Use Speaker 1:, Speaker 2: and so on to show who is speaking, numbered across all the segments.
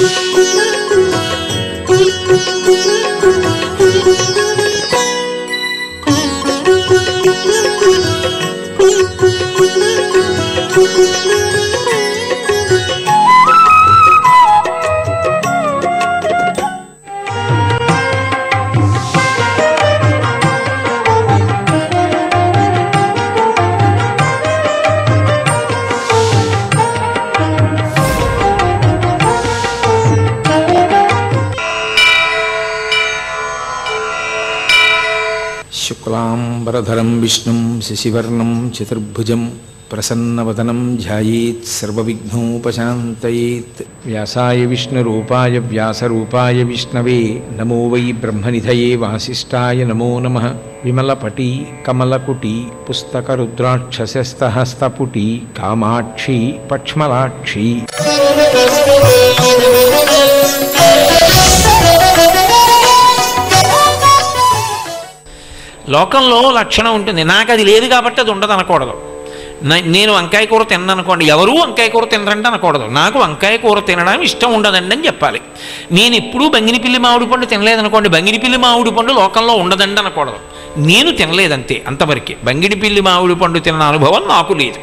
Speaker 1: Thank you. Vishnu शशिवर्ण चतुर्भुज प्रसन्नवदनम ध्यायेत् व्यासा विष्णु व्यासूपा विष्णवे, नमो वै ब्रह्म निधए वासीय नमो नम। विमलपटी, कमलकुटी पुस्तकरुद्राक्षसस्तहस्तपुटी कामाक्षी, पक्ष्मलाक्षी।
Speaker 2: లోకంలో లక్షణం ఉంటుంది. నాకు అది లేదు కాబట్టి అది ఉండదు అనకూడదు నేను వంకాయ కూర తిననుకోండి ఎవరూ వంకాయ కూర తినరండి అనకూడదు. నాకు వంకాయ కూర తినడం ఇష్టం ఉండదండి అని చెప్పాలి. నేను ఎప్పుడూ బంగినిపిల్లి మామిడి పండు తినలేదనుకోండి. బంగినిపిల్లి మామిడి పండు లోకంలో ఉండదండి అనకూడదు. నేను తినలేదంతే అంతవరకే. బంగిడిపిల్లి మామిడి పండు తిన్న అనుభవం నాకు లేదు.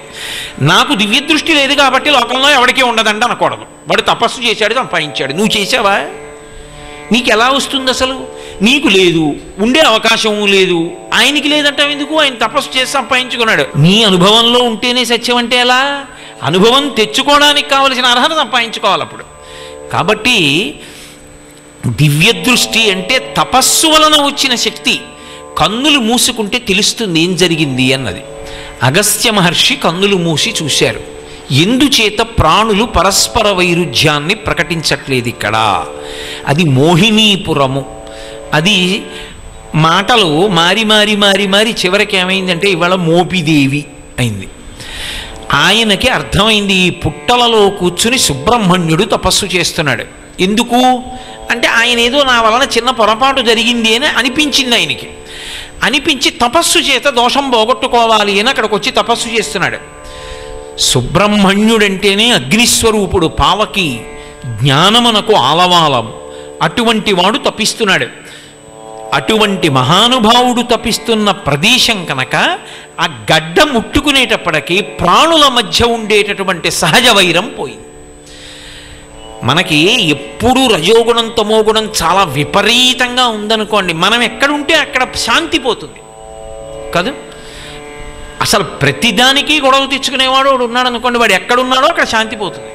Speaker 2: నాకు దివ్య దృష్టి లేదు కాబట్టి లోకంలో ఎవరికీ ఉండదండి అనకూడదు. వాడు తపస్సు చేశాడు సంపాదించాడు. నువ్వు చేసావా నీకు ఎలా వస్తుంది అసలు? నీకు లేదు ఉండే అవకాశం లేదు. ఆయనకి లేదంటావు ఎందుకు? ఆయన తపస్సు చేసి సంపాదించుకున్నాడు. నీ అనుభవంలో ఉంటేనే సత్యం అంటే ఎలా? అనుభవం తెచ్చుకోవడానికి కావలసిన అర్హత సంపాదించుకోవాలి అప్పుడు. కాబట్టి దివ్య దృష్టి అంటే తపస్సు వలన వచ్చిన శక్తి. కన్నులు మూసుకుంటే తెలుస్తుంది ఏం జరిగింది అన్నది. అగస్త్య మహర్షి కన్నులు మూసి చూశారు. ఎందుచేత ప్రాణులు పరస్పర వైరుధ్యాన్ని ప్రకటించట్లేదు ఇక్కడ? అది మోహినీపురము. అది మాటలు మారి మారి మారి మారి చివరికి ఏమైందంటే ఇవాళ మోపిదేవి అయింది. ఆయనకి అర్థమైంది ఈ పుట్టలలో కూర్చుని సుబ్రహ్మణ్యుడు తపస్సు చేస్తున్నాడు. ఎందుకు? అంటే ఆయన ఏదో నా వలన చిన్న పొరపాటు జరిగింది అని అనిపించింది ఆయనకి. అనిపించి తపస్సు చేత దోషం పోగొట్టుకోవాలి అని అక్కడికి వచ్చి తపస్సు చేస్తున్నాడు. సుబ్రహ్మణ్యుడంటేనే అగ్నిస్వరూపుడు పావకి జ్ఞానమునకు ఆలవాలం. అటువంటి వాడు తపిస్తున్నాడు. అటువంటి మహానుభావుడు తపిస్తున్న ప్రదేశం కనుక ఆ గడ్డ ముట్టుకునేటప్పటికీ ప్రాణుల మధ్య ఉండేటటువంటి సహజ వైరం పోయింది. మనకి ఎప్పుడు రజోగుణం తమోగుణం చాలా విపరీతంగా ఉందనుకోండి. మనం ఎక్కడుంటే అక్కడ శాంతి పోతుంది. కదా? అసలు ప్రతిదానికి గొడవ తెచ్చుకునేవాడు వాడు ఉన్నాడు అనుకోండి వాడు ఎక్కడున్నాడో అక్కడ శాంతి పోతుంది.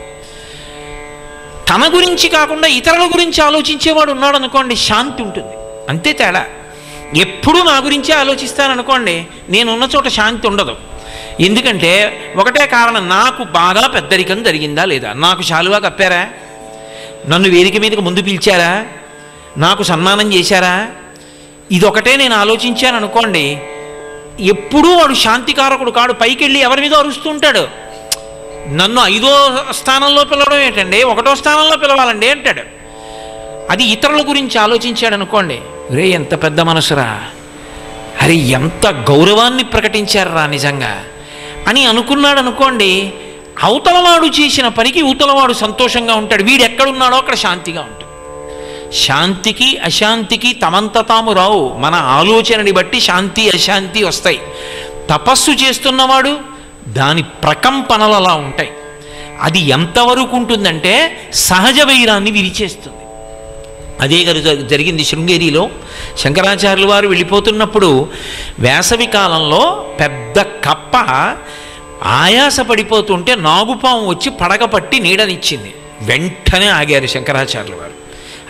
Speaker 2: తన గురించి కాకుండా ఇతరుల గురించి ఆలోచించేవాడు ఉన్నాడు అనుకోండి శాంతి ఉంటుంది. అంతే తేడా. ఎప్పుడూ నా గురించే ఆలోచిస్తాననుకోండి నేనున్న చోట శాంతి ఉండదు. ఎందుకంటే ఒకటే కారణం నాకు బాగా పెద్దరికం జరిగిందా లేదా? నాకు శాలువా కప్పారా? నన్ను వేదిక మీదకి ముందు పిలిచారా? నాకు సన్మానం చేశారా? ఇదొకటే నేను ఆలోచించాను అనుకోండి ఎప్పుడూ వాడు శాంతికారకుడు కాడు పైకి వెళ్ళి ఎవరి మీద అరుస్తూ ఉంటాడు. నన్ను ఐదో స్థానంలో పిలవడం ఏంటండి? ఒకటో స్థానంలో పిలవాలండి అంటాడు. అది ఇతరుల గురించి ఆలోచించాడు అనుకోండి రే ఎంత పెద్ద మనసురా. అరే ఎంత గౌరవాన్ని ప్రకటించారా నిజంగా. అని అనుకున్నాడు అనుకోండి అవతలవాడు చేసిన పనికి ఊతలవాడు సంతోషంగా ఉంటాడు. వీడు ఎక్కడున్నాడో అక్కడ శాంతిగా ఉంటాడు శాంతికి అశాంతికి తమంత తాము రావు. మన ఆలోచనని బట్టి శాంతి అశాంతి వస్తాయి. తపస్సు చేస్తున్నవాడు దాని ప్రకంపనలు అలా ఉంటాయి. అది ఎంతవరకు ఉంటుందంటే సహజ వైరాన్ని విరిచేస్తుంది. అదే గారు జరిగింది శృంగేరిలో. శంకరాచార్యుల వారు వెళ్ళిపోతున్నప్పుడు వేసవి కాలంలో పెద్ద కప్ప ఆయాస పడిపోతుంటే నాగుపాము వచ్చి పడగ పట్టి నీడనిచ్చింది. వెంటనే ఆగారు శంకరాచార్యుల వారు.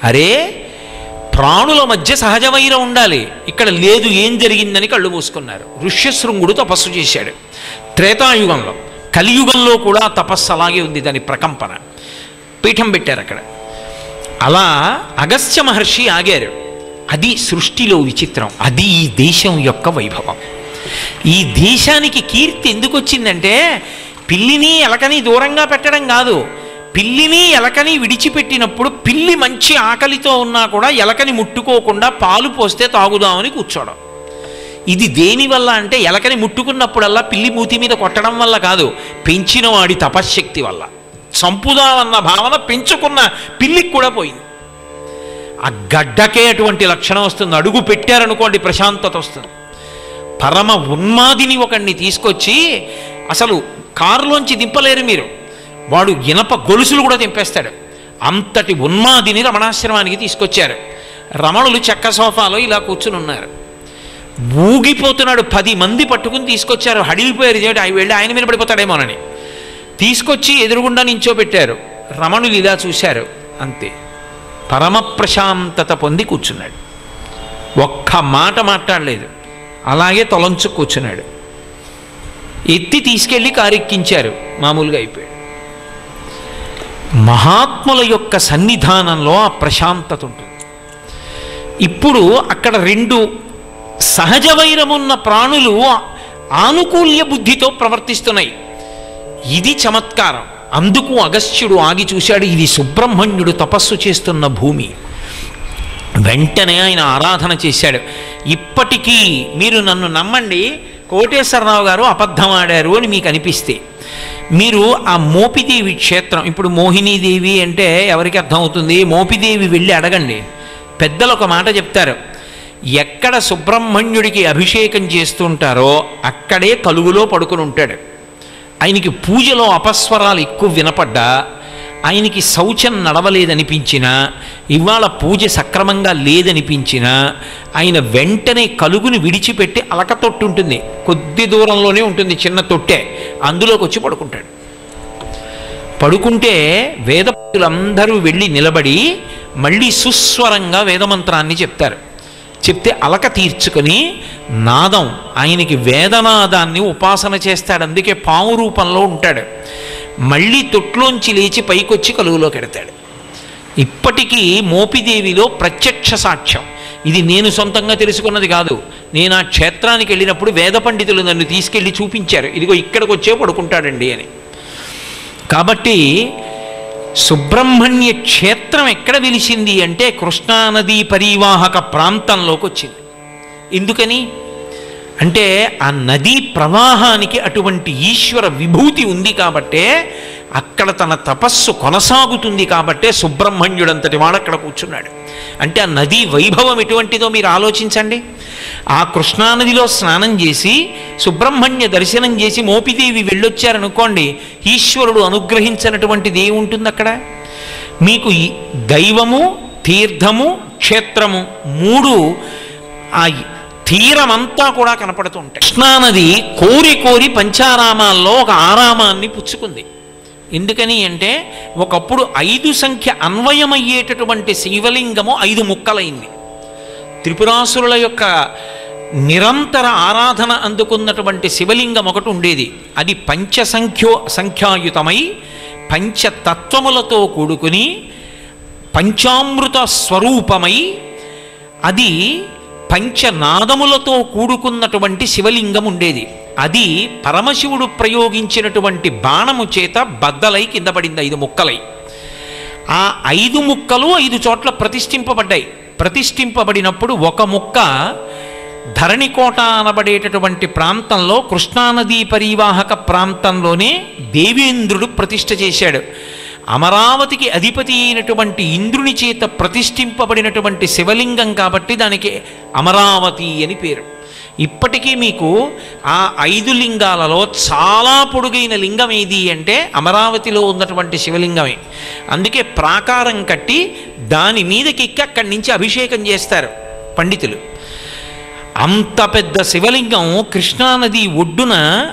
Speaker 2: అరే ప్రాణుల మధ్య సహజ వైరం ఉండాలి. ఇక్కడ లేదు ఏం జరిగిందని కళ్ళు మూసుకున్నారు. ఋష్యశృంగుడు తపస్సు చేశాడు. త్రేతాయుగంలో కలియుగంలో కూడా తపస్సు అలాగే ఉంది దాని ప్రకంపన. పీఠం పెట్టారు అక్కడ. అలా అగస్త్య మహర్షి ఆగారు. అది సృష్టిలో విచిత్రం. అది ఈ దేశం యొక్క వైభవం. ఈ దేశానికి కీర్తి ఎందుకు వచ్చిందంటే పిల్లిని ఎలకని దూరంగా పెట్టడం కాదు. పిల్లిని ఎలకని విడిచిపెట్టినప్పుడు పిల్లి మంచి ఆకలితో ఉన్నా కూడా ఎలకని ముట్టుకోకుండా పాలు పోస్తే తాగుదామని కూర్చోవడం. ఇది దేనివల్ల అంటే ఎలకని ముట్టుకున్నప్పుడల్లా పిల్లి మూతి మీద కొట్టడం వల్ల కాదు. పెంచిన వాడి తపశ్శక్తి వల్ల. చంపుదామన్న భావన పెంచుకున్న పిల్లికి కూడా పోయింది. ఆ గడ్డకే అటువంటి లక్షణం వస్తుంది. అడుగు పెట్టారనుకోండి ప్రశాంతత వస్తుంది. పరమ ఉన్మాదిని ఒకడిని తీసుకొచ్చి అసలు కారులోంచి దింపలేరు మీరు. వాడు ఇనప గొలుసులు కూడా దింపేస్తాడు. అంతటి ఉన్మాదిని రమణాశ్రమానికి తీసుకొచ్చారు. రమణులు చెక్క సోఫాలో ఇలా కూర్చుని ఉన్నారు. ఊగిపోతున్నాడు. పది మంది పట్టుకుని తీసుకొచ్చారు. హడిలిపోయారు. ఇదేంటి ఆయన వెళ్ళి ఆయన మీద పడిపోతాడేమోనని. తీసుకొచ్చి ఎదురుగుండా నించోబెట్టారు. రమణులు ఇలా చూశారు. అంతే. పరమ ప్రశాంతత పొంది కూర్చున్నాడు. ఒక్క మాట మాట్లాడలేదు. అలాగే తొలంచు కూర్చున్నాడు. ఎత్తి తీసుకెళ్ళి కారెక్కించారు. మామూలుగా అయిపోయాడు. మహాత్ముల యొక్క సన్నిధానంలో ఆ ప్రశాంతత ఉంటుంది. ఇప్పుడు అక్కడ రెండు సహజ వైరమున్న ప్రాణులు ఆనుకూల్య బుద్ధితో ప్రవర్తిస్తున్నాయి. ఇది చమత్కారం. అందుకు అగస్త్యుడు ఆగి చూశాడు ఇది సుబ్రహ్మణ్యుడు తపస్సు చేస్తున్న భూమి. వెంటనే ఆయన ఆరాధన చేశాడు. ఇప్పటికీ మీరు నన్ను నమ్మండి కోటేశ్వరరావు గారు అబద్ధం ఆడారు అని మీకు అనిపిస్తే. మీరు ఆ మోపిదేవి క్షేత్రం ఇప్పుడు మోహినీదేవి అంటే ఎవరికి అర్థమవుతుంది? మోపిదేవి వెళ్ళి అడగండి. పెద్దలు ఒక మాట చెప్తారు ఎక్కడ సుబ్రహ్మణ్యుడికి అభిషేకం చేస్తుంటారో అక్కడే కలుగులో పడుకుని ఉంటాడు ఆయనకి పూజలో అపస్వరాలు ఎక్కువ వినపడ్డా ఆయనకి శౌచం నడవలేదనిపించినా ఇవాళ పూజ సక్రమంగా లేదనిపించినా ఆయన వెంటనే కలుగుని విడిచిపెట్టి అలక తొట్టు ఉంటుంది కొద్ది దూరంలోనే ఉంటుంది చిన్న తొట్టే. అందులోకి వచ్చి పడుకుంటాడు. పడుకుంటే వేద పండితులందరూ వెళ్ళి నిలబడి మళ్ళీ సుస్వరంగా వేదమంత్రాన్ని చెప్తారు. చెప్తే అలక తీర్చుకొని నాదం ఆయనకి వేదనాదాన్ని ఉపాసన చేస్తాడు. అందుకే పాము రూపంలో ఉంటాడు. మళ్ళీ తొట్లోంచి లేచి పైకొచ్చి కలుగులోకి ఎడతాడు ఇప్పటికీ మోపిదేవిలో ప్రత్యక్ష సాక్ష్యం. ఇది నేను సొంతంగా తెలుసుకున్నది కాదు. నేను ఆ క్షేత్రానికి వెళ్ళినప్పుడు వేద పండితులు నన్ను తీసుకెళ్ళి చూపించారు. ఇదిగో ఇక్కడికి వచ్చే పడుకుంటాడండి అని. కాబట్టి సుబ్రహ్మణ్య క్షేత్రం ఎక్కడ వెలిసింది అంటే కృష్ణానదీ పరివాహక ప్రాంతంలోకి వచ్చింది. ఎందుకని? అంటే ఆ నదీ ప్రవాహానికి అటువంటి ఈశ్వర విభూతి ఉంది కాబట్టే అక్కడ తన తపస్సు కొనసాగుతుంది కాబట్టే సుబ్రహ్మణ్యుడంతటి వాడు అక్కడ కూర్చున్నాడు. అంటే ఆ నదీ వైభవం ఎటువంటిదో మీరు ఆలోచించండి. ఆ కృష్ణానదిలో స్నానం చేసి సుబ్రహ్మణ్య దర్శనం చేసి మోపిదేవి వెళ్ళొచ్చారనుకోండి ఈశ్వరుడు అనుగ్రహించినటువంటిది ఏముంటుంది అక్కడ మీకు దైవము తీర్థము క్షేత్రము మూడు ఆ తీరమంతా కూడా కనపడుతూ ఉంటాయి. కృష్ణానది కోరి కోరి పంచారామాల్లో ఒక ఆరామాన్ని పుచ్చుకుంది. ఎందుకని అంటే ఒకప్పుడు ఐదు సంఖ్య అన్వయమయ్యేటటువంటి శివలింగము ఐదు ముక్కలైంది. త్రిపురాసురుల యొక్క నిరంతర ఆరాధన అందుకున్నటువంటి శివలింగం ఒకటి ఉండేది. అది పంచసంఖ్యో సంఖ్యాయుతమై పంచతత్వములతో కూడుకుని పంచామృత స్వరూపమై అది పంచనాదములతో కూడుకున్నటువంటి శివలింగం ఉండేది. అది పరమశివుడు ప్రయోగించినటువంటి బాణము చేత బద్దలై కింద పడింది ఐదు ముక్కలై. ఆ ఐదు ముక్కలు ఐదు చోట్ల ప్రతిష్ఠింపబడ్డాయి. ప్రతిష్ఠింపబడినప్పుడు ఒక ముక్క ధరణికోట అనబడేటటువంటి ప్రాంతంలో కృష్ణానదీ పరివాహక ప్రాంతంలోనే దేవేంద్రుడు ప్రతిష్ఠ చేశాడు. అమరావతికి అధిపతి అయినటువంటి ఇంద్రుని చేత ప్రతిష్ఠింపబడినటువంటి శివలింగం కాబట్టి దానికి అమరావతి అని పేరు. ఇప్పటికీ మీకు ఆ ఐదు లింగాలలో చాలా పొడుగైన లింగం ఏది అంటే అమరావతిలో ఉన్నటువంటి శివలింగమే. అందుకే ప్రాకారం కట్టి దాని మీదకి ఎక్కి అక్కడి నుంచి అభిషేకం చేస్తారు పండితులు. అంత పెద్ద శివలింగం కృష్ణానది ఒడ్డున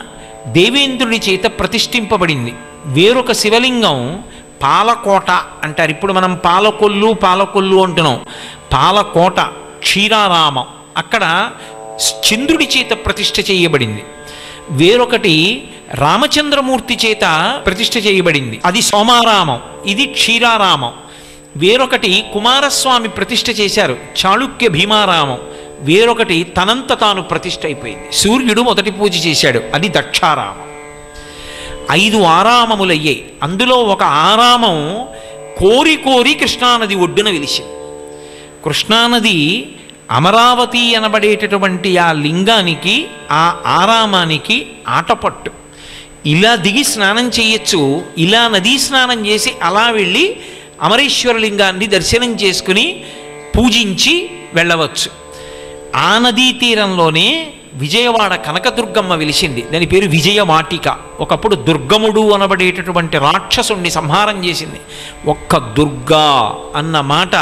Speaker 2: దేవేంద్రుడి చేత ప్రతిష్ఠింపబడింది. వేరొక శివలింగం పాలకోట అంటారు. ఇప్పుడు మనం పాలకొల్లు పాలకొల్లు అంటున్నాం. పాలకోట క్షీరారామం. అక్కడ చంద్రుడి చేత ప్రతిష్ఠ చేయబడింది. వేరొకటి రామచంద్రమూర్తి చేత ప్రతిష్ఠ చేయబడింది. అది సోమారామం ఇది క్షీరారామం. వేరొకటి కుమారస్వామి ప్రతిష్ఠ చేశారు చాళుక్య భీమారామం. వేరొకటి తనంత తాను ప్రతిష్ఠ అయిపోయింది. సూర్యుడు మొదటి పూజ చేశాడు అది దక్షారామం. ఐదు ఆరామములయ్యాయి అందులో ఒక ఆరామం కోరి కోరి కృష్ణానది ఒడ్డున వెలిసింది. కృష్ణానది అమరావతి అనబడేటటువంటి ఆ లింగానికి ఆ ఆరామానికి ఆటపట్టు. ఇలా దిగి స్నానం చేయొచ్చు ఇలా నదీ స్నానం చేసి అలా వెళ్ళి అమరేశ్వరలింగాన్ని దర్శనం చేసుకుని పూజించి వెళ్ళవచ్చు. ఆ నదీ తీరంలోనే విజయవాడ కనకదుర్గమ్మ వెలిసింది. దాని పేరు విజయవాటిక ఒకప్పుడు దుర్గముడు అనబడేటటువంటి రాక్షసుణ్ణి సంహారం చేసింది. ఒక్క దుర్గా అన్న మాట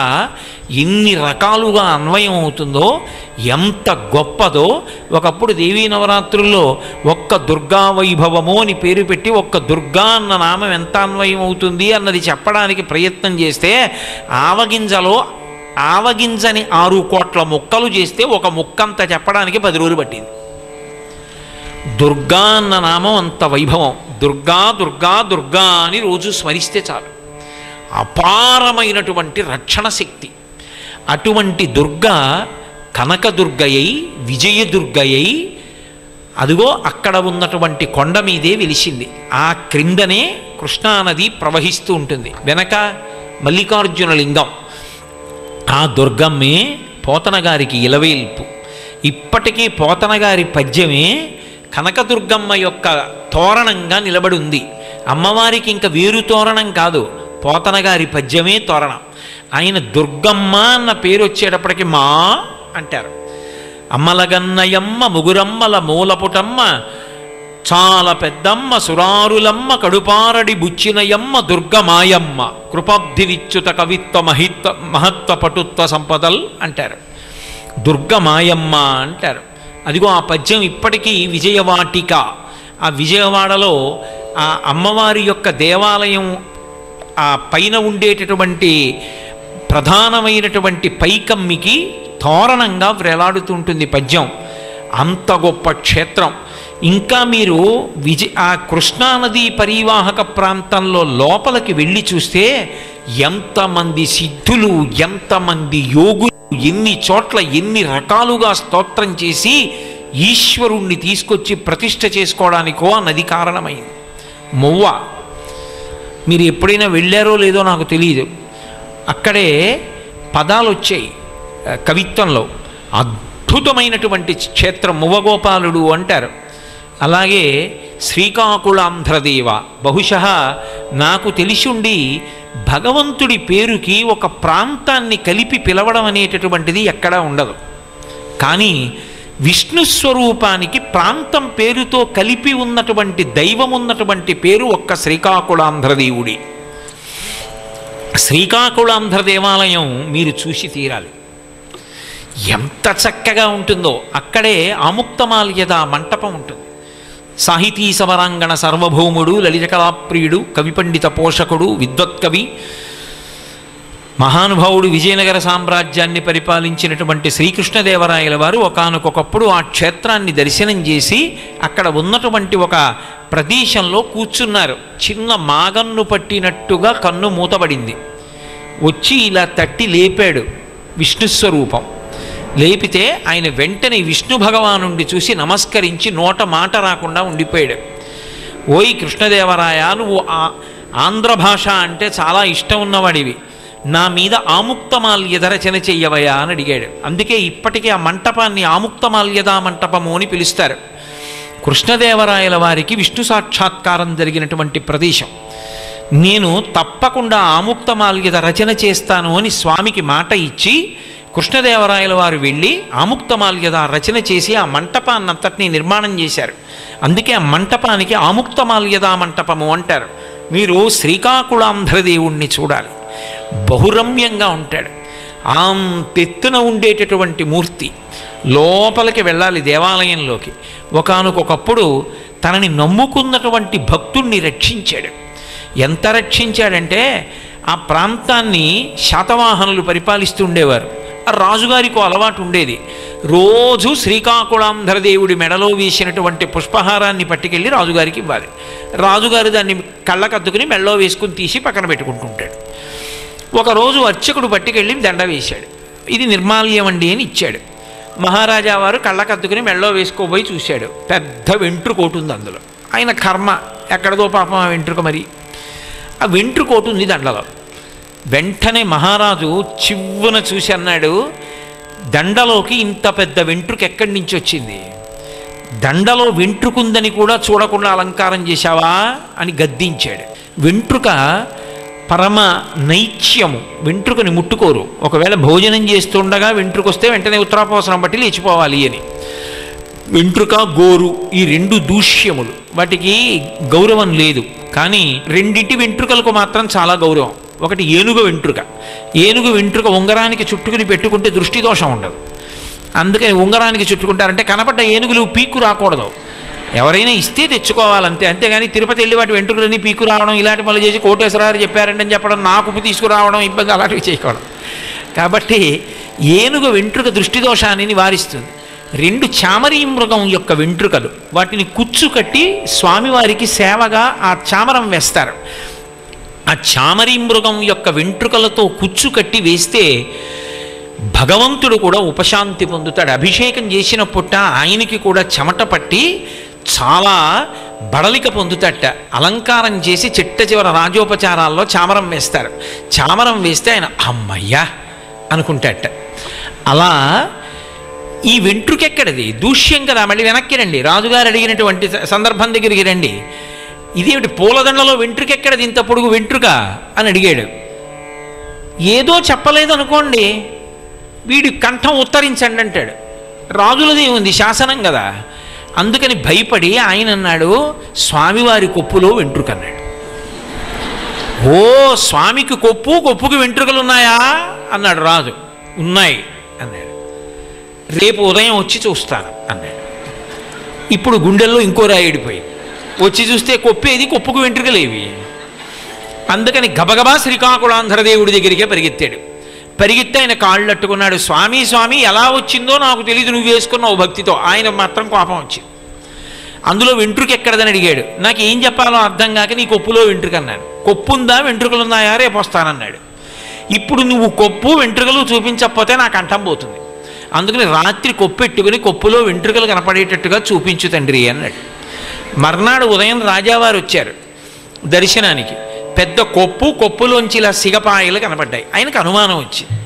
Speaker 2: ఎన్ని రకాలుగా అన్వయం అవుతుందో ఎంత గొప్పదో ఒకప్పుడు దేవీ నవరాత్రుల్లో ఒక్క దుర్గా వైభవము అని పేరు పెట్టి ఒక్క దుర్గా అన్న నామం ఎంత అన్వయం అవుతుంది అన్నది చెప్పడానికి ప్రయత్నం చేస్తే ఆవగింజలో ఆవగింజని ఆరు కోట్ల ముక్కలు చేస్తే ఒక ముక్కంత చెప్పడానికి పది రోజులు పట్టింది. దుర్గా అన్న నామం అంత వైభవం. దుర్గా దుర్గా దుర్గా అని రోజు స్మరిస్తే చాలు. అపారమైనటువంటి రక్షణ శక్తి. అటువంటి దుర్గా కనకదుర్గయై విజయదుర్గయై అదిగో అక్కడ ఉన్నటువంటి కొండ మీదే వెలిసింది. ఆ క్రిందనే కృష్ణానది ప్రవహిస్తూ ఉంటుంది. వెనక మల్లికార్జున లింగం ఆ దుర్గమ్మే పోతనగారికి ఇలవేల్పు. ఇప్పటికీ పోతనగారి పద్యమే కనకదుర్గమ్మ యొక్క తోరణంగా నిలబడి ఉంది అమ్మవారికి ఇంకా వేరు తోరణం కాదు పోతనగారి పద్యమే తోరణం. ఆయన దుర్గమ్మ అన్న పేరు వచ్చేటప్పటికి మా అంటారు. అమ్మలగన్నయమ్మ ముగురమ్మల మూలపుటమ్మ చాలా పెద్దమ్మ సురారులమ్మ కడుపారడి బుచ్చినయమ్మ దుర్గమాయమ్మ కృపాబ్ధినిచ్యుత కవిత్వ మహిత్వ మహత్వ పటుత్వ సంపదల్ అంటారు. దుర్గమాయమ్మ అంటారు. అదిగో ఆ పద్యం ఇప్పటికీ విజయవాటిక. ఆ విజయవాడలో ఆ అమ్మవారి యొక్క దేవాలయం ఆ పైన ఉండేటటువంటి ప్రధానమైనటువంటి పైకమ్మికి తోరణంగా వ్రేలాడుతుంటుంది పద్యం. అంత గొప్ప క్షేత్రం. ఇంకా మీరు విజ ఆ కృష్ణానది పరీవాహక ప్రాంతంలో లోపలికి వెళ్ళి చూస్తే ఎంతమంది సిద్ధులు ఎంతమంది యోగులు ఎన్ని చోట్ల ఎన్ని రకాలుగా స్తోత్రం చేసి ఈశ్వరుణ్ణి తీసుకొచ్చి ప్రతిష్ట చేసుకోవడానికో అన్నది నది కారణమైంది. మొవ్వ. మీరు ఎప్పుడైనా వెళ్ళారో లేదో నాకు తెలియదు అక్కడే పదాలు వచ్చాయి కవిత్వంలో. అద్భుతమైనటువంటి క్షేత్రం మువ్వగోపాలుడు అంటారు. అలాగే శ్రీకాకుళాంధ్రదేవ. బహుశ నాకు తెలిసుండి భగవంతుడి పేరుకి ఒక ప్రాంతాన్ని కలిపి పిలవడం అనేటటువంటిది ఎక్కడా ఉండదు. కానీ విష్ణు స్వరూపానికి ప్రాంతం పేరుతో కలిపి ఉన్నటువంటి దైవం ఉన్నటువంటి పేరు ఒక్క శ్రీకాకుళాంధ్రదేవుడి. శ్రీకాకుళాంధ్ర దేవాలయం మీరు చూసి తీరాలి. ఎంత చక్కగా ఉంటుందో. అక్కడే ఆముక్తమాల్యద మంటపం ఉంటుంది. సాహితీ సమరాంగణ సర్వభౌముడు లలిత కళాప్రియుడు కవి పండిత పోషకుడు విద్వత్కవి మహానుభావుడు విజయనగర సామ్రాజ్యాన్ని పరిపాలించినటువంటి శ్రీకృష్ణదేవరాయల వారు ఒకానొకప్పుడు ఆ క్షేత్రాన్ని దర్శనం చేసి అక్కడ ఉన్నటువంటి ఒక ప్రదేశంలో కూర్చున్నారు. చిన్న మాగన్ను పట్టినట్టుగా కన్ను మూతబడింది. వచ్చి ఇలా తట్టి లేపాడు. విష్ణుస్వరూపం. లేపితే ఆయన వెంటనే విష్ణు భగవానుండి చూసి నమస్కరించి నోట మాట రాకుండా ఉండిపోయాడు. ఓయ్ కృష్ణదేవరాయ నువ్వు ఆ- ఆంధ్ర భాష అంటే చాలా ఇష్టం ఉన్నవాడివి. నా మీద ఆముక్తమాల్యద రచన చెయ్యవయా అని అడిగాడు. అందుకే ఇప్పటికీ ఆ మంటపాన్ని ఆముక్తమాల్యదా మంటపము అని పిలుస్తారు. కృష్ణదేవరాయల వారికి విష్ణు సాక్షాత్కారం జరిగినటువంటి ప్రదేశం. నేను తప్పకుండా ఆముక్తమాల్యద రచన చేస్తాను అని స్వామికి మాట ఇచ్చి కృష్ణదేవరాయల వారు వెళ్ళి ఆముక్తమాల్యద రచన చేసి ఆ మంటపాన్నంతటినీ నిర్మాణం చేశారు. అందుకే ఆ మంటపానికి ఆముక్తమాల్యదా మంటపము అంటారు. మీరు శ్రీకాకుళాంధ్రదేవుణ్ణి చూడాలి. బహురమ్యంగా ఉంటాడు. అంతెత్తున ఉండేటటువంటి మూర్తి లోపలికి వెళ్ళాలి దేవాలయంలోకి. ఒకనకొకప్పుడు తనని నమ్ముకున్నటువంటి భక్తుణ్ణి రక్షించాడు. ఎంత రక్షించాడంటే ఆ ప్రాంతాన్ని శాతవాహనులు పరిపాలిస్తుండేవారు రాజుగారికి అలవాటు ఉండేది. రోజు శ్రీకాకుళాంధ్రదేవుడి మెడలో వేసినటువంటి పుష్పహారాన్ని పట్టుకెళ్ళి రాజుగారికి ఇవ్వాలి. రాజుగారు దాన్ని కళ్ళకద్దుకుని మెడలో వేసుకుని తీసి పక్కన పెట్టుకుంటుంటాడు. ఒకరోజు అర్చకుడు పట్టుకెళ్ళి దండ వేశాడు. ఇది నిర్మాల్యం అండి అని ఇచ్చాడు. మహారాజా వారు కళ్ళకద్దుకుని మెడలో వేసుకోబోయి చూశాడు. పెద్ద వెంట్రుకోటు ఉంది అందులో. ఆయన కర్మ ఎక్కడదో పాపం ఆ వెంట్రుక మరి. ఆ వెంట్రుకోటు ఉంది దండలో. వెంటనే మహారాజు చివ్వున చూసి అన్నాడు దండలోకి ఇంత పెద్ద వెంట్రుక ఎక్కడి నుంచి వచ్చింది? దండలో వెంట్రుకుందని కూడా చూడకుండా అలంకారం చేశావా? అని గద్దించాడు. వెంట్రుక పరమ నైత్యము వెంట్రుకని ముట్టుకోరు. ఒకవేళ భోజనం చేస్తుండగా వెంట్రుకొస్తే వెంటనే ఉత్తరాపవసరం బట్టి లేచిపోవాలి అని. వెంట్రుక గోరు ఈ రెండు దూష్యములు. వాటికి గౌరవం లేదు. కానీ రెండింటి వెంట్రుకలకు మాత్రం చాలా గౌరవం. ఒకటి ఏనుగు వెంట్రుక. ఏనుగు వెంట్రుక ఉంగరానికి చుట్టుకుని పెట్టుకుంటే దృష్టి దోషం ఉండదు. అందుకని ఉంగరానికి చుట్టుకుంటారంటే కనపడ్డ ఏనుగులు పీకు రాకూడదు. ఎవరైనా ఇస్తే తెచ్చుకోవాలంతే. అంతేగాని తిరుపతి వెళ్ళి వాటి వెంట్రుకలన్నీ పీకు రావడం ఇలాంటి మళ్ళీ చేసి కోటేశ్వరారు చెప్పారంటే అని చెప్పడం నాకు తీసుకురావడం ఇబ్బంది అలాంటివి చేయకూడదు. కాబట్టి ఏనుగు వెంట్రుక దృష్టి దోషాన్ని నివారిస్తుంది. రెండు చామరీ మృగం యొక్క వెంట్రుకలు వాటిని కుచ్చు కట్టి స్వామివారికి సేవగా ఆ చామరం వేస్తారు. ఆ చామరీ మృగం యొక్క వెంట్రుకలతో కుచ్చు కట్టి వేస్తే భగవంతుడు కూడా ఉపశాంతి పొందుతాడు. అభిషేకం చేసినప్పుట ఆయనకి కూడా చెమట పట్టి చాలా బడలిక పొందుతట. అలంకారం చేసి చిట్ట చివర రాజోపచారాల్లో చామరం వేస్తారు. చామరం వేస్తే ఆయన అమ్మయ్యా అనుకుంటాట. అలా ఈ వెంట్రుకెక్కడది దూష్యం కదా మళ్ళీ వెనక్కి రండి. రాజుగారు అడిగినటువంటి సందర్భం దగ్గరికి రండి. ఇదేమిటి పూలదండలో వెంట్రుక ఎక్కడ దీంత పొడుగు వెంట్రుక అని అడిగాడు. ఏదో చెప్పలేదు అనుకోండి వీడి కంఠం ఉత్తరించండి అంటాడు. రాజులది ఉంది శాసనం కదా. అందుకని భయపడి ఆయన అన్నాడు స్వామివారి కొప్పులో వెంట్రుక అన్నాడు. ఓ స్వామికి కొప్పు కొప్పుకి వెంట్రుకలు ఉన్నాయా? అన్నాడు రాజు. ఉన్నాయి అన్నాడు. రేపు ఉదయం వచ్చి చూస్తాను అన్నాడు. ఇప్పుడు గుండెల్లో ఇంకో రాయిడిపోయి వచ్చి చూస్తే కొప్పేది కొప్పుకు వెంట్రుకలేవి అందుకని గబగబా శ్రీకాకుళాంధ్రదేవుడి దగ్గరికే పరిగెత్తాడు పరిగెత్తి ఆయన కాళ్ళు అట్టుకున్నాడు స్వామి స్వామి ఎలా వచ్చిందో నాకు తెలియదు నువ్వు వేసుకున్నావు భక్తితో ఆయన మాత్రం కోపం వచ్చింది అందులో వెంట్రుక ఎక్కడదని అడిగాడు నాకు ఏం చెప్పాలో అర్థం కాక నీ కొప్పులో వెంట్రుక అన్నాడు కొప్పు ఉందా వెంట్రుకలు ఉన్నాయా రేపు వస్తానన్నాడు ఇప్పుడు నువ్వు కొప్పు వెంట్రుకలు చూపించకపోతే నాకు కంఠం పోతుంది అందుకని రాత్రి కొప్పెట్టుకుని కొప్పులో వెంట్రుకలు కనపడేటట్టుగా చూపించు తండ్రి అన్నాడు మర్నాడు ఉదయం రాజావారు వచ్చారు దర్శనానికి. పెద్ద కొప్పు కొప్పులోంచి ఇలా సిగపాయలు కనపడ్డాయి. ఆయనకు అనుమానం వచ్చింది.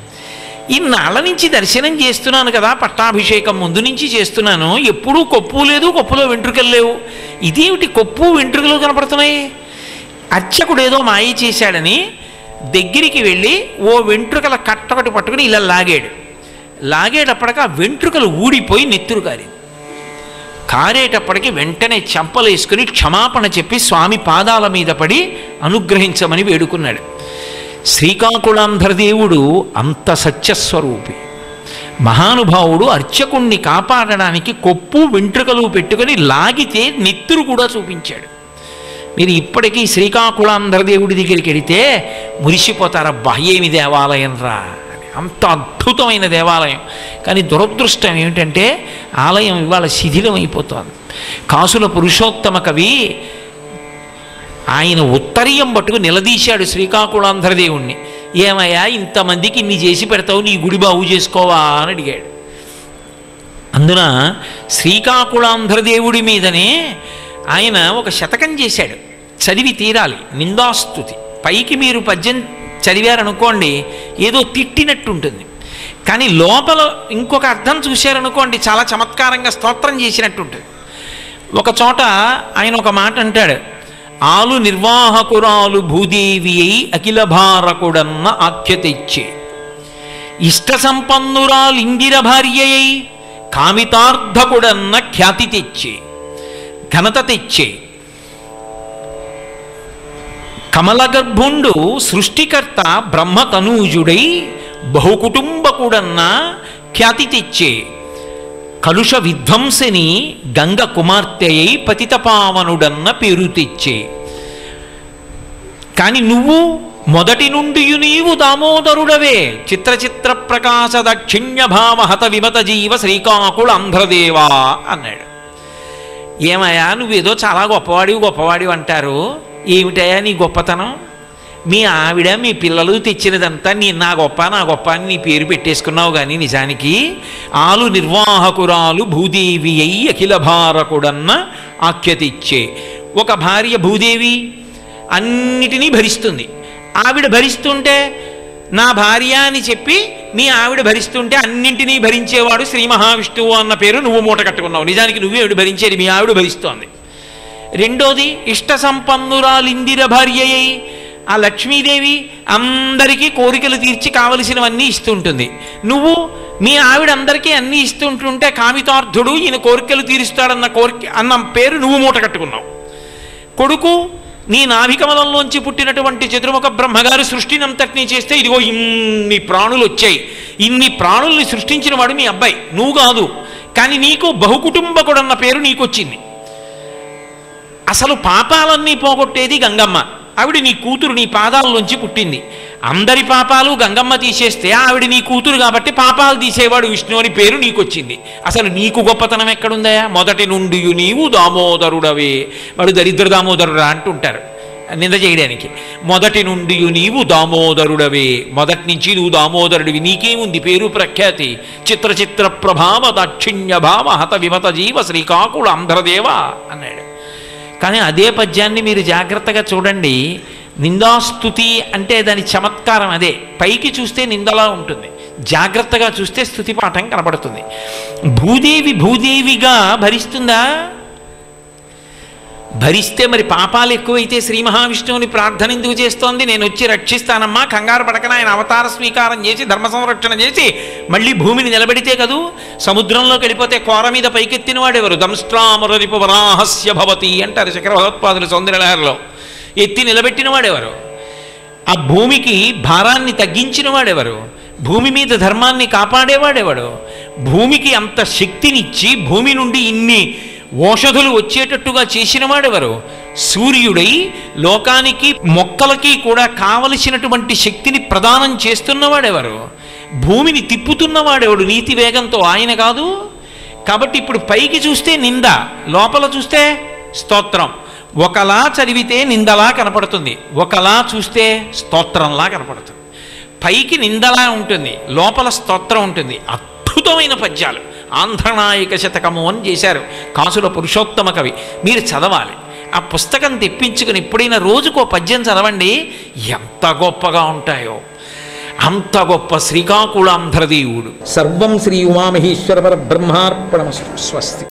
Speaker 2: ఇన్నాళ్ళ నుంచి దర్శనం చేస్తున్నాను కదా పట్టాభిషేకం ముందు నుంచి చేస్తున్నాను. ఎప్పుడూ కొప్పు లేదు కొప్పులో వెంట్రుకలు లేవు. ఇదేమిటి కొప్పు వెంట్రుకలు కనపడుతున్నాయి? అర్చకుడు ఏదో మాయ చేశాడని దగ్గరికి వెళ్ళి ఓ వెంట్రుకల కట్ట ఒకటి పట్టుకుని ఇలా లాగాడు. లాగేటప్పటికి ఆ వెంట్రుకలు ఊడిపోయి నెత్తురు కారింది. కారేటప్పటికి వెంటనే చెంపలేసుకుని క్షమాపణ చెప్పి స్వామి పాదాల మీద పడి అనుగ్రహించమని వేడుకున్నాడు. శ్రీకాకుళాంధ్రదేవుడు అంత సత్యస్వరూపి. మహానుభావుడు అర్చకుణ్ణి కాపాడడానికి కొప్పు వెంట్రుకలు పెట్టుకొని లాగితే నెత్తురు కూడా చూపించాడు. మీరు ఇప్పటికీ శ్రీకాకుళాంధ్రదేవుడి దగ్గరికి వెళితే మురిసిపోతారబ్బా ఏమి దేవాలయం రా అంత అద్భుతమైన దేవాలయం. కానీ దురదృష్టం ఏమిటంటే ఆలయం ఇవాళ శిథిలం అయిపోతుంది కాసుల పురుషోత్తమ కవి ఆయన ఉత్తరీయం పట్టుకు నిలదీశాడు శ్రీకాకుళాంధ్రదేవుణ్ణి ఏమయ్యా ఇంతమందికి ఇన్ని చేసి పెడతావు నీ గుడి బాగు చేసుకోవా అని అడిగాడు. అందున శ్రీకాకుళాంధ్రదేవుడి మీదనే ఆయన ఒక శతకం చేశాడు. చదివి తీరాలి. నిందాస్తుతి. పైకి మీరు పద్యం చదివారనుకోండి ఏదో తిట్టినట్టుంటుంది. కానీ లోపల ఇంకొక అర్థం చూశారనుకోండి చాలా చమత్కారంగా స్తోత్రం చేసినట్టుంటుంది. ఒక చోట ఆయన ఒక మాట అంటాడు ఆలు నిర్వాహకురాలు భూదేవి అయి అఖిల భారకుడన్న ఆఖ్య తెచ్చే. ఇష్ట సంపన్నురాలు ఇందిర భార్యయై కామితార్థకుడన్న ఖ్యాతి తెచ్చే. ఘనత తెచ్చే. కమలగర్భుండు సృష్టికర్త బ్రహ్మతనూజుడై బహుకుటుంబకుడన్న ఖ్యాతి తెచ్చే కలుష విధ్వంసిని గంగ కుమార్తెయై పతితపావనుడన్న పేరు తెచ్చే. కాని నువ్వు మొదటి నుండి నీవు దామోదరుడవే. చిత్ర ప్రకాశ దక్షిణ్య భావ హత విమత జీవ శ్రీకాకుళ ఆంధ్రదేవా అన్నాడు. ఏమయ్యా నువ్వేదో చాలా గొప్పవాడివి గొప్పవాడివి అంటారు. ఏమిటయా నీ గొప్పతనం? మీ ఆవిడ మీ పిల్లలు తెచ్చినదంతా నీ నా గొప్ప నా గొప్ప అని నీ పేరు పెట్టేసుకున్నావు కానీ నిజానికి ఆలు నిర్వాహకురాలు భూదేవి అయి అఖిల భారకుడన్న ఆఖ్యతిచ్చే ఒక భార్య భూదేవి అన్నిటినీ భరిస్తుంది. ఆవిడ భరిస్తుంటే నా భార్య అని చెప్పి మీ ఆవిడ భరిస్తుంటే అన్నింటినీ భరించేవాడు శ్రీ మహావిష్ణువు అన్న పేరు నువ్వు మూట కట్టుకున్నావు. నిజానికి నువ్వే ఆవిడ భరించేది? మీ ఆవిడ భరిస్తోంది. రెండోది ఇష్ట సంపన్నురాలిందిర భార్యయ్యి ఆ లక్ష్మీదేవి అందరికీ కోరికలు తీర్చి కావలసినవన్నీ ఇస్తుంటుంది. నువ్వు మీ ఆవిడ అందరికీ అన్నీ ఇస్తుంటుంటే కామితార్థుడు ఈయన కోరికలు తీరుస్తాడన్న కోరిక అన్న పేరు నువ్వు మూట కట్టుకున్నావు. కొడుకు నీ నాభికమలంలోంచి పుట్టినటువంటి చతుర్ముఖ బ్రహ్మగారు సృష్టినంతటినీ చేస్తే ఇదిగో ఇన్ని ప్రాణులు వచ్చాయి. ఇన్ని ప్రాణుల్ని సృష్టించిన వాడు మీ అబ్బాయి. నువ్వు కాదు. కానీ నీకు బహుకుటుంబకుడన్న పేరు నీకు వచ్చింది అసలు పాపాలన్నీ పోగొట్టేది గంగమ్మ. ఆవిడ నీ కూతురు నీ పాదాలలోంచి పుట్టింది. అందరి పాపాలు గంగమ్మ తీసేస్తే ఆవిడ నీ కూతురు కాబట్టి పాపాలు తీసేవాడు విష్ణు అని పేరు నీకొచ్చింది. అసలు నీకు గొప్పతనం ఎక్కడుందయా మొదటి నుండి నీవు దామోదరుడవే. వాడు దరిద్ర దామోదరుడా అంటుంటారు. నింద చేయడానికి. మొదటి నుండి నీవు దామోదరుడవే. మొదటి నుంచి నువ్వు దామోదరుడివి. నీకేముంది పేరు ప్రఖ్యాతి? చిత్ర చిత్ర ప్రభావ దాక్షిణ్య భావ హత విమత జీవ శ్రీకాకుళ అంధ్రదేవ అన్నాడు. కానీ అదే పద్యాన్ని మీరు జాగ్రత్తగా చూడండి. నిందాస్తుతి అంటే దాని చమత్కారం అదే. పైకి చూస్తే నిందలా ఉంటుంది. జాగ్రత్తగా చూస్తే స్థుతి పాఠం కనబడుతుంది. భూదేవి భూదేవిగా భరిస్తుందా? భరిస్తే మరి పాపాలు ఎక్కువైతే శ్రీ మహావిష్ణువుని ప్రార్థన ఎందుకు చేస్తోంది? నేను వచ్చి రక్షిస్తానమ్మా కంగారు పడకన ఆయన అవతార స్వీకారం చేసి ధర్మ సంరక్షణ చేసి మళ్ళీ భూమిని నిలబెడితే కదూ? సముద్రంలోకి వెళ్ళిపోతే కోర మీద పైకెత్తిన వాడెవరు దంష్ట్రామరరిపు వరాహస్య భవతి అంటారు శంకర భగవత్పాదులు సౌందర్యలహరిలో. ఎత్తి నిలబెట్టిన వాడెవరు ఆ భూమికి భారాన్ని తగ్గించిన వాడెవరు భూమి మీద ధర్మాన్ని కాపాడేవాడెవడు? భూమికి అంత శక్తినిచ్చి భూమి నుండి ఇన్ని ఓషధులు వచ్చేటట్టుగా చేసిన వాడెవరు? సూర్యుడై లోకానికి మొక్కలకి కూడా కావలసినటువంటి శక్తిని ప్రదానం చేస్తున్నవాడెవరు భూమిని తిప్పుతున్నవాడెవడు నీతి వేగంతో ఆయన కాదు. కాబట్టి ఇప్పుడు పైకి చూస్తే నింద లోపల చూస్తే స్తోత్రం. ఒకలా చదివితే నిందలా కనపడుతుంది. ఒకలా చూస్తే స్తోత్రంలా కనపడుతుంది. పైకి నిందలా ఉంటుంది లోపల స్తోత్రం ఉంటుంది. అద్భుతమైన పద్యాలు. ఆంధ్రనాయక శతకము అని చేశారు. కాసుల పురుషోత్తమ కవి. మీరు చదవాలి. ఆ పుస్తకం తెప్పించుకుని ఎప్పుడైనా రోజుకో పద్యం చదవండి. ఎంత గొప్పగా ఉంటాయో. అంత గొప్ప శ్రీకాకుళాంధ్రదేవుడు
Speaker 1: సర్వం శ్రీ ఉమామహేశ్వర పరబ్రహ్మార్పణమస్తు. స్వస్తి.